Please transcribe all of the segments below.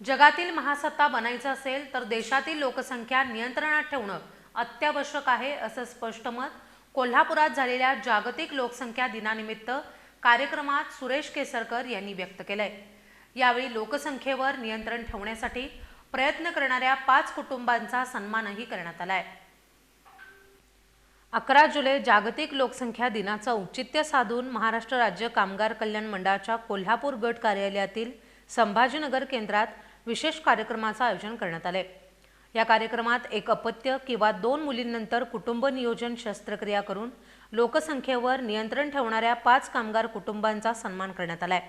जगातील महासत्ता बनायचं असेल तर देशातील लोकसंख्या नियंत्रणात ठेवणं अत्यावश्यक आहे असं स्पष्ट मत कोल्हापुरात झालेल्या जागतिक लोकसंख्या दिनानिमित्त कार्यक्रमात सुरेश केसरकर यांनी व्यक्त केलंय. यावेळी लोकसंख्येवर नियंत्रण ठेवण्यासाठी प्रयत्न करणाऱ्या पाच कुटुंबांचा सन्मानही करण्यात आलाय. अकरा जुलै जागतिक लोकसंख्या दिनाचं औचित्य साधून महाराष्ट्र राज्य कामगार कल्याण मंडळाच्या कोल्हापूर गट कार्यालयातील संभाजीनगर केंद्रात विशेष कार्यक्रमाचं आयोजन करण्यात आले या कार्यक्रमात एक अपत्य किंवा दोन मुलींनंतर कुटुंब नियोजन शस्त्रक्रिया करून लोकसंख्येवर नियंत्रण ठेवणाऱ्या पाच कामगार कुटुंबांचा सन्मान करण्यात आलाय.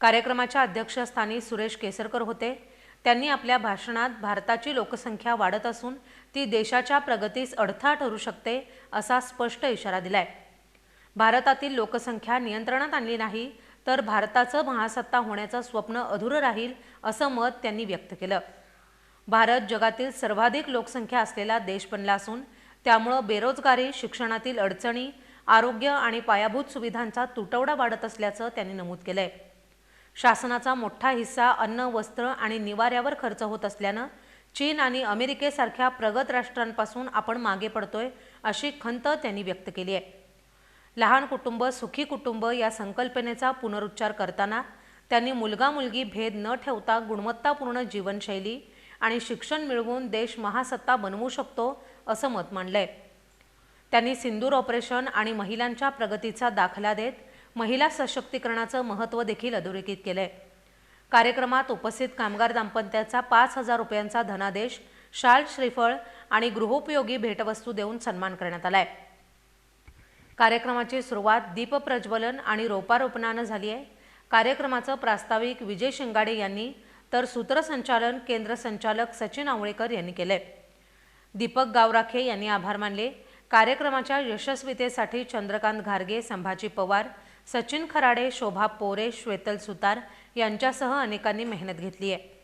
कार्यक्रमाच्या अध्यक्षस्थानी सुरेश केसरकर होते. त्यांनी आपल्या भाषणात भारताची लोकसंख्या वाढत असून ती देशाच्या प्रगतीस अडथळा ठरू शकते असा स्पष्ट इशारा दिलाय. भारतातील लोकसंख्या नियंत्रणात आणली नाही तर भारताचं महासत्ता होण्याचं स्वप्न अधुरं राहील असं मत त्यांनी व्यक्त केलं. भारत जगातील सर्वाधिक लोकसंख्या असलेला देश बनला असून त्यामुळं बेरोजगारी शिक्षणातील अडचणी आरोग्य आणि पायाभूत सुविधांचा तुटवडा वाढत असल्याचं त्यांनी नमूद केलंय. शासनाचा मोठा हिस्सा अन्न वस्त्र आणि निवाऱ्यावर खर्च होत असल्यानं चीन आणि अमेरिकेसारख्या प्रगत राष्ट्रांपासून आपण मागे पडतोय अशी खंत त्यांनी व्यक्त केली आहे. लहान कुटुंब सुखी कुटुंब या संकल्पनेचा पुनरुच्चार करताना त्यांनी मुलगा मुलगी भेद न ठेवता गुणवत्तापूर्ण जीवनशैली आणि शिक्षण मिळवून देश महासत्ता बनवू शकतो असं मत मांडलंय. त्यांनी सिंदूर ऑपरेशन आणि महिलांच्या प्रगतीचा दाखला देत महिला सशक्तीकरणाचं महत्त्व देखील अधोरेखित केलंय. कार्यक्रमात उपस्थित कामगार दाम्पत्याचा पाच हजार रुपयांचा धनादेश शाल श्रीफळ आणि गृहोपयोगी भेटवस्तू देऊन सन्मान करण्यात आलाय. कार्यक्रमाची सुरुवात दीपप्रज्वलन आणि रोपारोपणानं झाली आहे. कार्यक्रमाचं प्रास्ताविक विजय शिंगाडे यांनी तर सूत्रसंचालन केंद्र संचालक सचिन आवळेकर यांनी केलंय. दीपक गावराखे यांनी आभार मानले. कार्यक्रमाच्या यशस्वीतेसाठी चंद्रकांत घारगे संभाजी पवार सचिन खराडे शोभा पोरे श्वेतल सुतार यांच्यासह अनेकांनी मेहनत घेतली आहे.